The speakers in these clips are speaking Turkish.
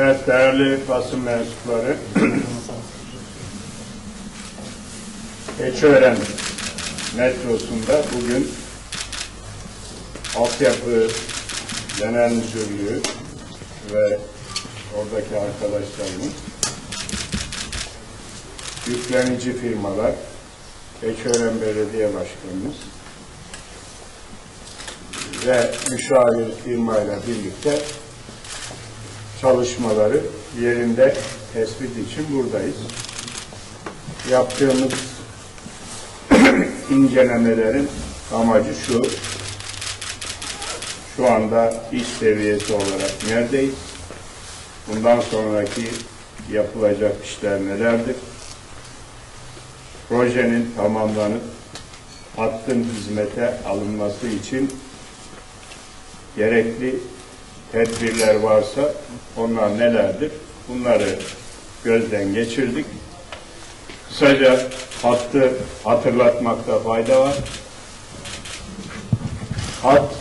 Evet değerli basın mensupları. Keçiören metrosunda bugün altyapı genel müdürlüğü ve oradaki arkadaşlarımız yüklenici firmalar, Keçiören Belediye Başkanımız ve müşavir firmayla birlikte çalışmaları yerinde tespit için buradayız. Yaptığımız incelemelerin amacı şu. Şu anda iş seviyesi olarak neredeyiz? Bundan sonraki yapılacak işler nelerdir? Projenin tamamlanıp hattın hizmete alınması için gerekli tedbirler varsa onlar nelerdir? Bunları gözden geçirdik. Kısaca hattı hatırlatmakta fayda var. Hat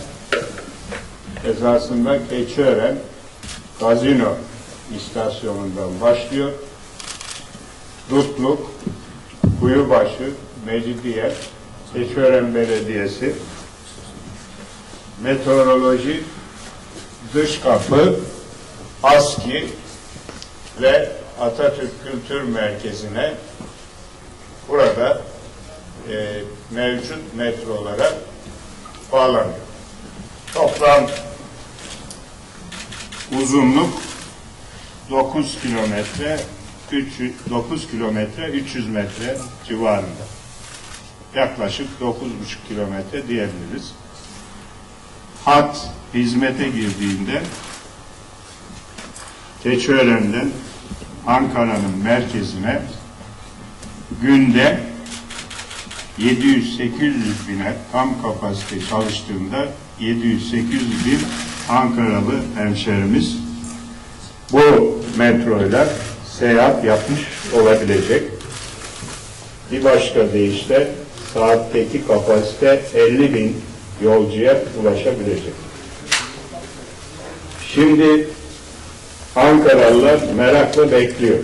esasında Keçiören Gazino istasyonundan başlıyor. Dutluk, Kuyubaşı, Mecidiye, Keçiören Belediyesi, Meteoroloji, Dış Kapı, ASKİ ve Atatürk Kültür Merkezi'ne burada e, mevcut metrolara bağlanıyor. Toplam uzunluk 9 kilometre 300 9 kilometre 300 metre civarında. Yaklaşık 9,5 kilometre diyebiliriz. Hat hizmete girdiğinde Keçiören'den Ankara'nın merkezine günde 700-800 bine tam kapasite çalıştığında 700-800 bin Ankaralı hemşerimiz bu metroyla seyahat yapmış olabilecek. Bir başka deyişle saatteki kapasite 50 bin yolcuya ulaşabilecek. Şimdi Ankaralılar merakla bekliyor.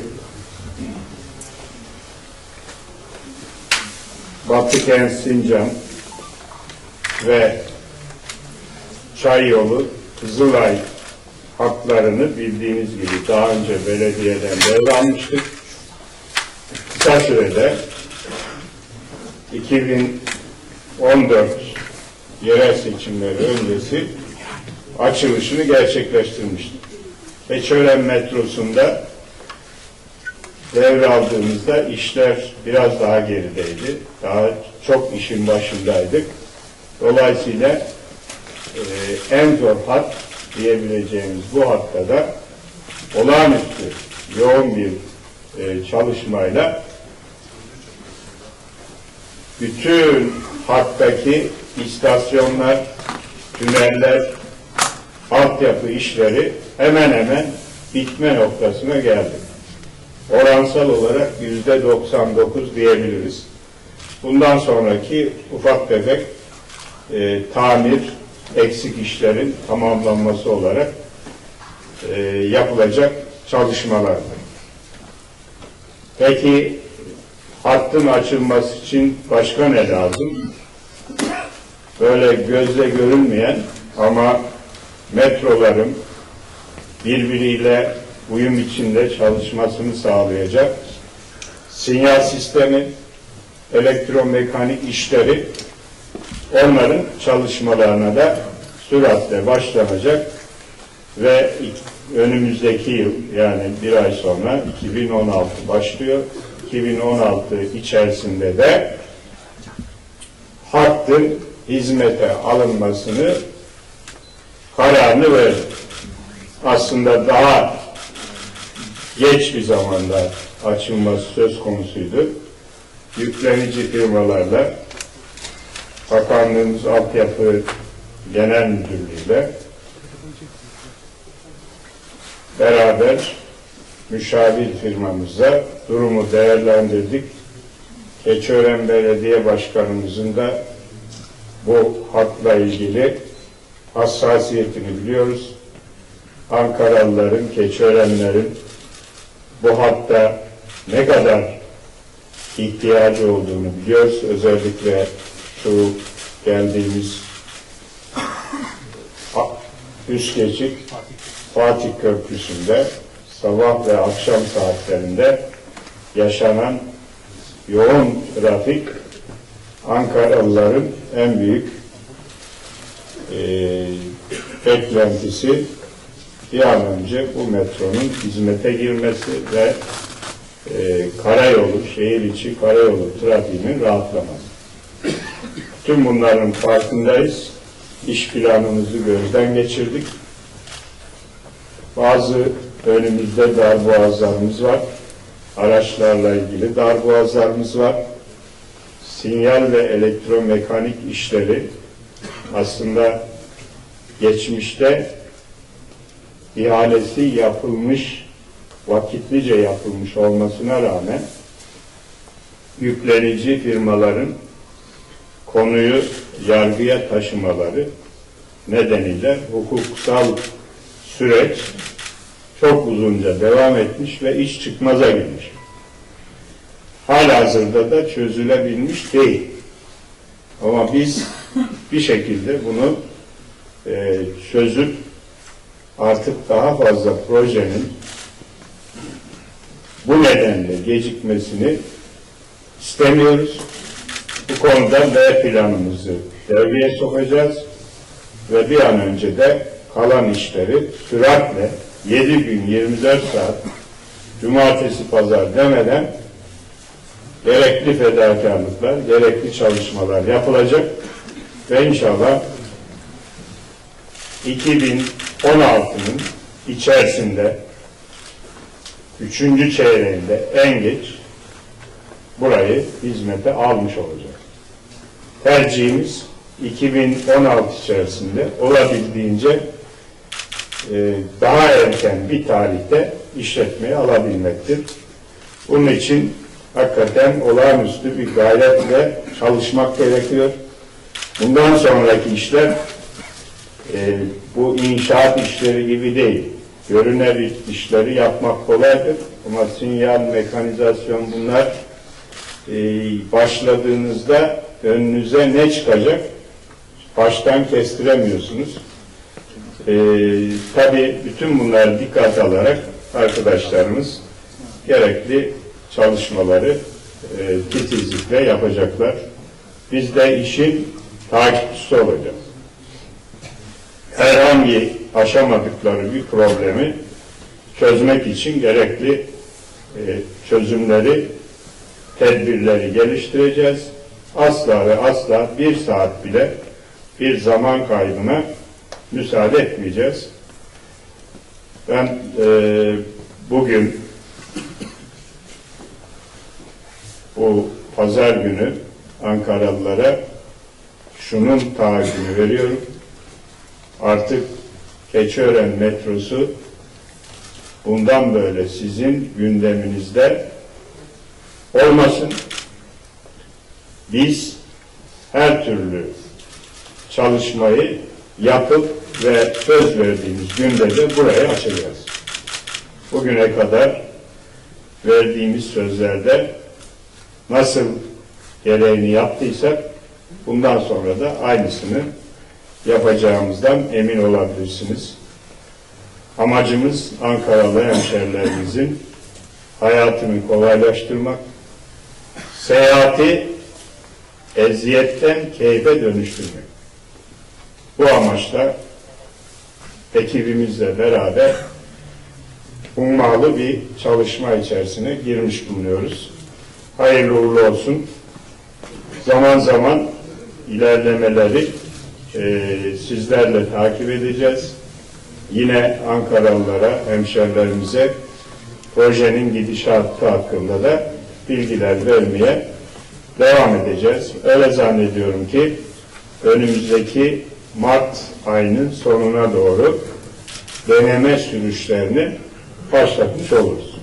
Batıkent Sincan ve Çay Yolu, Kızılay hatlarını bildiğiniz gibi daha önce belediyeden devralmıştık. Kısa sürede 2014 yerel seçimleri öncesi açılışını gerçekleştirmiştik. Keçiören metrosunda devraldığımızda işler biraz daha gerideydi. Daha çok işin başındaydık. Dolayısıyla e, en zor hat diyebileceğimiz bu hatta da olağanüstü yoğun bir e, çalışmayla bütün hattaki istasyonlar, tüneller, altyapı işleri hemen hemen bitme noktasına geldi. Oransal olarak yüzde 99 diyebiliriz. Bundan sonraki ufak tefek e, tamir, eksik işlerin tamamlanması olarak e, yapılacak çalışmalardır. Peki hattın açılması için başka ne lazım? Böyle gözle görünmeyen ama metroların birbiriyle uyum içinde çalışmasını sağlayacak sinyal sistemi, elektromekanik işleri onların çalışmalarına da süratle başlanacak ve önümüzdeki yıl yani bir ay sonra 2016 başlıyor. 2016 içerisinde de hattın hizmete alınmasını kararını verdi. Aslında daha geç bir zamanda açılması söz konusuydu. Yüklenici firmalarla Bakanlığımız Altyapı Genel Müdürlüğü'yle beraber müşavir firmamızla durumu değerlendirdik. Keçiören Belediye Başkanımızın da bu hatla ilgili hassasiyetini biliyoruz. Ankaralıların, Keçiörenlerin bu hatta ne kadar ihtiyacı olduğunu biliyoruz. Özellikle şu geldiğimiz üst geçit Fatih Köprüsü'nde sabah ve akşam saatlerinde yaşanan yoğun trafik Ankaralıların en büyük eee beklentisi bir an önce bu metronun hizmete girmesi ve eee karayolu, şehir içi karayolu trafiğinin rahatlaması. Tüm bunların farkındayız. İş planımızı gözden geçirdik. Bazı önümüzde darboğazlarımız var. Araçlarla ilgili darboğazlarımız var. Sinyal ve elektromekanik işleri aslında geçmişte ihalesi yapılmış, vakitlice yapılmış olmasına rağmen yüklenici firmaların konuyu yargıya taşımaları nedeniyle hukuksal süreç çok uzunca devam etmiş ve iş çıkmaza girmiş. Halihazırda da çözülebilmiş değil. Ama biz bir şekilde bunu e, çözüp artık daha fazla projenin bu nedenle gecikmesini istemiyoruz. Bu konuda B planımızı devreye sokacağız ve bir an önce de kalan işleri süratle 7 gün 24 saat cumartesi pazar demeden gerekli fedakarlıklar, gerekli çalışmalar yapılacak ve inşallah 2016'nın içerisinde üçüncü çeyreğinde en geç burayı hizmete almış olacak. Tercihimiz 2016 içerisinde olabildiğince e, daha erken bir tarihte işletmeye alabilmektir. Bunun için hakikaten olağanüstü bir gayretle çalışmak gerekiyor. Bundan sonraki işler e, bu inşaat işleri gibi değil. Görüner işleri yapmak kolaydır ama sinyal, mekanizasyon bunlar e, başladığınızda önünüze ne çıkacak baştan kestiremiyorsunuz. E, Tabi bütün bunları dikkat alarak arkadaşlarımız gerekli çalışmaları e, titizlikle yapacaklar. Biz de işin takipçisi olacağız. Herhangi aşamadıkları bir problemi çözmek için gerekli e, çözümleri, tedbirleri geliştireceğiz. Asla ve asla bir saat bile bir zaman kaybına müsaade etmeyeceğiz. Ben e, bugün bu pazar günü Ankaralılara şunun taahhüdünü veriyorum. Artık Keçiören metrosu bundan böyle sizin gündeminizde olmasın. Biz her türlü çalışmayı yapıp ve söz verdiğimiz günde de burayı açacağız. Bugüne kadar verdiğimiz sözlerde nasıl gereğini yaptıysak bundan sonra da aynısını yapacağımızdan emin olabilirsiniz. Amacımız Ankaralı hemşerilerimizin hayatını kolaylaştırmak, seyahati eziyetten keyfe dönüştürmek. Bu amaçla ekibimizle beraber ummalı bir çalışma içerisine girmiş bulunuyoruz. Hayırlı uğurlu olsun. Zaman zaman ilerlemeleri e, sizlerle takip edeceğiz. Yine Ankaralılara, hemşerilerimize projenin gidişatı hakkında da bilgiler vermeye devam edeceğiz. Öyle zannediyorum ki önümüzdeki Mart ayının sonuna doğru deneme sürüşlerini başlatmış oluruz.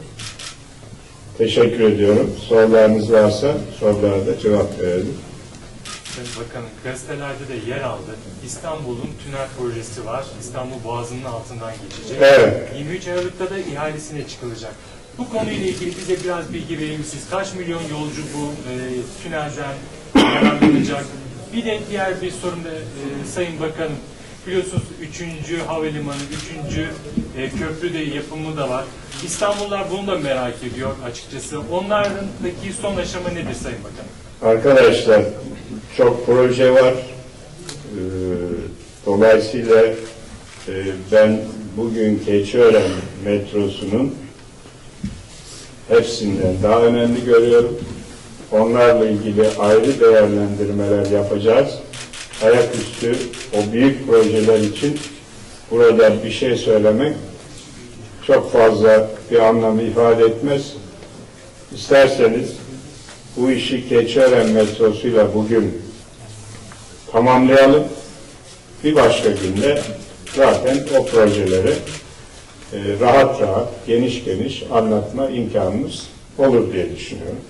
Teşekkür ediyorum. Sorularınız varsa sorulara da cevap verelim. Sayın Bakanım, gazetelerde de yer aldı. İstanbul'un tünel projesi var. İstanbul Boğazı'nın altından geçecek. Evet. 23 Aralık'ta da ihalesine çıkılacak. Bu konuyla ilgili bize biraz bilgi verir misiniz? Kaç milyon yolcu bu e, tünelden yararlanacak? Bir de diğer bir sorum da e, Sayın Bakanım. Biliyorsunuz 3. havalimanı, 3. E, köprü de yapımı da var. İstanbullular bunu da merak ediyor açıkçası. Onlarındaki son aşama nedir Sayın Bakanım? Arkadaşlar çok proje var. Ee, Dolayısıyla e, ben bugün Keçiören metrosunun hepsinden daha önemli görüyorum. Onlarla ilgili ayrı değerlendirmeler yapacağız. Ayaküstü o büyük projeler için burada bir şey söylemek çok fazla bir anlam ifade etmez. İsterseniz bu işi Keçiören metrosuyla bugün tamamlayalım. Bir başka günde zaten o projeleri e, rahat rahat, geniş geniş anlatma imkanımız olur diye düşünüyorum.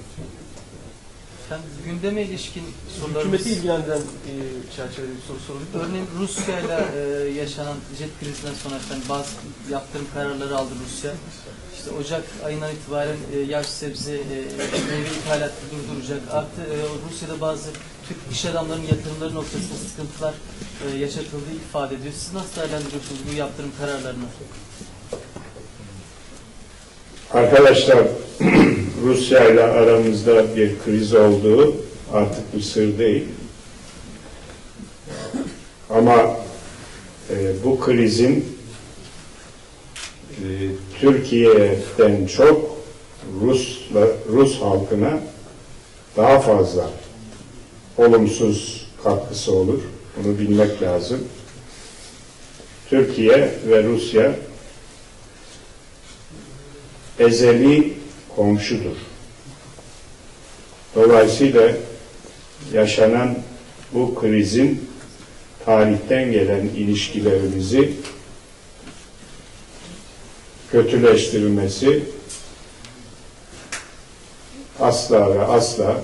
Efendim, gündeme ilişkin sorularımız... Hükümeti ilgilendiren e, çerçevede bir soru soruldu. Örneğin Rusya ile e, yaşanan jet krizinden sonra efendim bazı yaptırım kararları aldı Rusya. İşte Ocak ayından itibaren e, yaş sebze, e, meyve ithalatı durduracak. Artı e, Rusya'da bazı Türk iş adamlarının yatırımları noktasında sıkıntılar e, yaşatıldığı ifade ediyor. Siz nasıl değerlendiriyorsunuz bu yaptırım kararlarını? Arkadaşlar Rusya ile aramızda bir kriz olduğu artık bir sır değil. Ama e, bu krizin e, Türkiye'den çok Rusla, Rus halkına daha fazla olumsuz katkısı olur. Bunu bilmek lazım. Türkiye ve Rusya ezeli komşudur. Dolayısıyla yaşanan bu krizin tarihten gelen ilişkilerimizi kötüleştirilmesi asla ve asla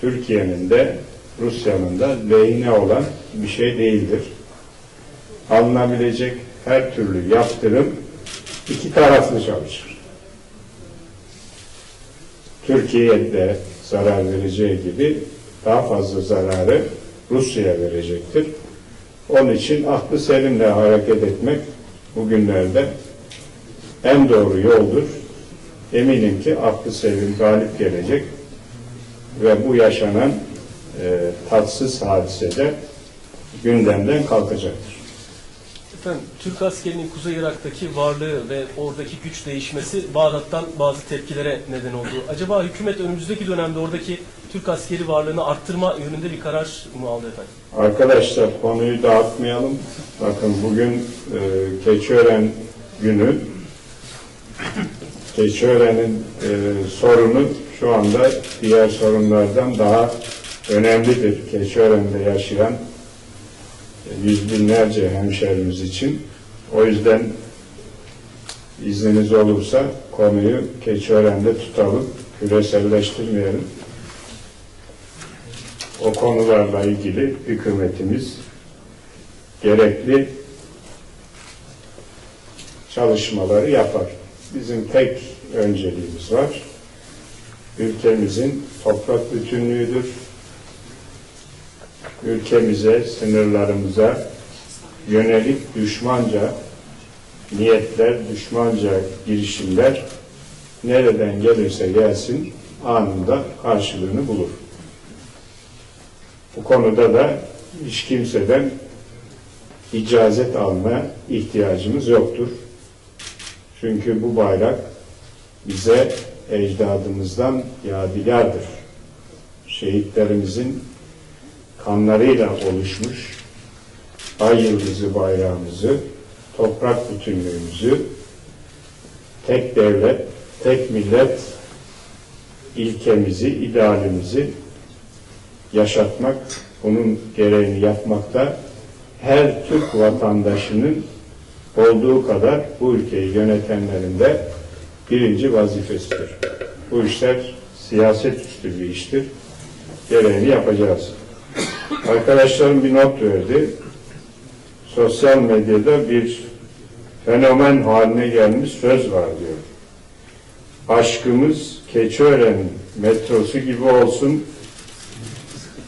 Türkiye'nin de Rusya'nın da lehine olan bir şey değildir. Alınabilecek her türlü yaptırım iki taraflı çalışır. Türkiye'de zarar vereceği gibi daha fazla zararı Rusya'ya verecektir. Onun için aklı selimle hareket etmek bugünlerde en doğru yoldur. Eminim ki aklı selim galip gelecek ve bu yaşanan e, tatsız hadisede gündemden kalkacaktır. Efendim, Türk askerinin Kuzey Irak'taki varlığı ve oradaki güç değişmesi Bağdat'tan bazı tepkilere neden oldu. Acaba hükümet önümüzdeki dönemde oradaki Türk askeri varlığını arttırma yönünde bir karar mı aldı efendim? Arkadaşlar konuyu dağıtmayalım. Bakın bugün e, Keçiören günü. Keçiören'in e, sorunu şu anda diğer sorunlardan daha önemlidir. Keçiören'de yaşayan yüz binlerce hemşerimiz için. O yüzden izniniz olursa konuyu Keçiören'de tutalım, küreselleştirmeyelim. O konularla ilgili hükümetimiz gerekli çalışmaları yapar. Bizim tek önceliğimiz var. Ülkemizin toprak bütünlüğüdür. Ülkemize, sınırlarımıza yönelik düşmanca niyetler, düşmanca girişimler nereden gelirse gelsin anında karşılığını bulur. Bu konuda da hiç kimseden icazet alma ihtiyacımız yoktur. Çünkü bu bayrak bize ecdadımızdan yadigardır. Şehitlerimizin kanlarıyla oluşmuş ay yıldızı bayrağımızı, toprak bütünlüğümüzü, tek devlet, tek millet ilkemizi, idealimizi yaşatmak, bunun gereğini yapmakta her Türk vatandaşının olduğu kadar bu ülkeyi yönetenlerin de birinci vazifesidir. Bu işler siyaset üstü bir iştir. Gereğini yapacağız. Arkadaşlarım bir not verdi. Sosyal medyada bir fenomen haline gelmiş söz var diyor. Aşkımız Keçiören metrosu gibi olsun,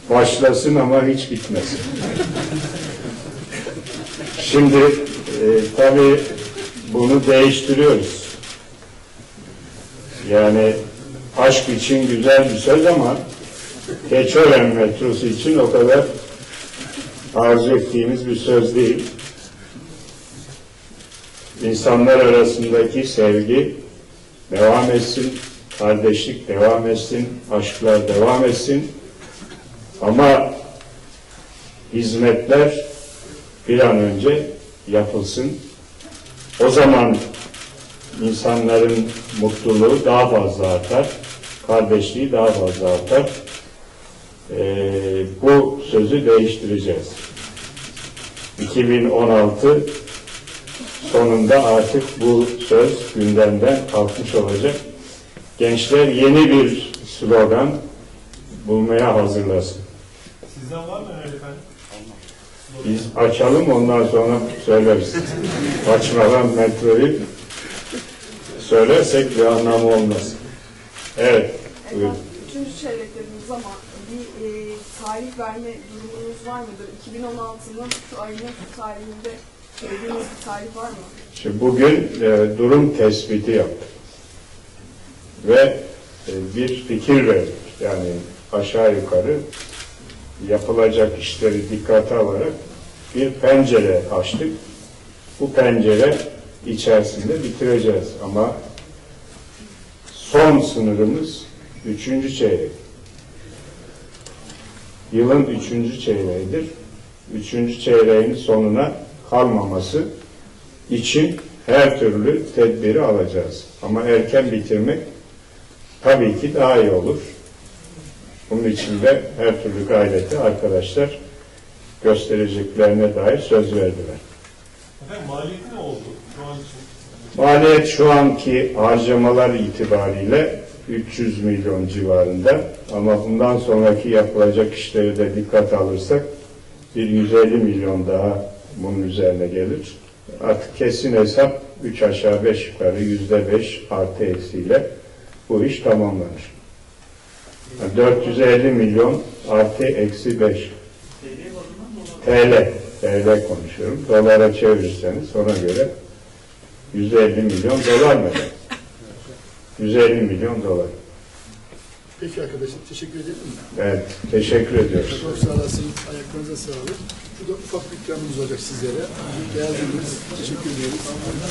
başlasın ama hiç bitmesin. Şimdi e, tabii bunu değiştiriyoruz. Yani aşk için güzel bir söz ama Keçiören metrosu için o kadar arzu ettiğimiz bir söz değil. İnsanlar arasındaki sevgi devam etsin, kardeşlik devam etsin, aşklar devam etsin. Ama hizmetler bir an önce yapılsın. O zaman insanların mutluluğu daha fazla artar, kardeşliği daha fazla artar. Ee, bu sözü değiştireceğiz. 2016 sonunda artık bu söz gündemden kalkmış olacak. Gençler yeni bir slogan bulmaya hazırlasın. Sizden var mı efendim? Biz açalım ondan sonra söyleriz. Açmadan metroyu söylersek bir anlamı olmaz. Evet, buyurun. Üçüncü çeyreklerimiz ama bir e, tarih verme durumunuz var mıdır? 2016'nın şu ayının şu tarihinde dediğiniz bir tarih var mı? Şimdi bugün e, durum tespiti yaptık. Ve e, bir fikir verdik. Yani aşağı yukarı yapılacak işleri dikkate alarak bir pencere açtık. Bu pencere içerisinde bitireceğiz ama son sınırımız üçüncü çeyrek. Yılın üçüncü çeyreğidir. Üçüncü çeyreğin sonuna kalmaması için her türlü tedbiri alacağız. Ama erken bitirmek tabii ki daha iyi olur. Bunun için de her türlü gayreti arkadaşlar göstereceklerine dair söz verdiler. Efendim maliyeti ne oldu şu an için? Maliyet şu anki harcamalar itibariyle 300 milyon civarında ama bundan sonraki yapılacak işleri de dikkate alırsak bir 150 milyon daha bunun üzerine gelir. Artık kesin hesap 3 aşağı 5 yukarı yüzde 5 artı eksiyle bu iş tamamlanır. Yani 450 milyon artı eksi 5 TL, TL konuşuyorum. Dolara çevirirseniz ona göre 150 milyon dolar mı? 150 milyon dolar. Peki arkadaşlar teşekkür ederim. Evet, teşekkür ediyoruz. Çok sağ olasın. Ayaklarınıza sağlık. Şurada ufak bir ikramımız olacak sizlere. Geldiniz. Teşekkür ediyoruz.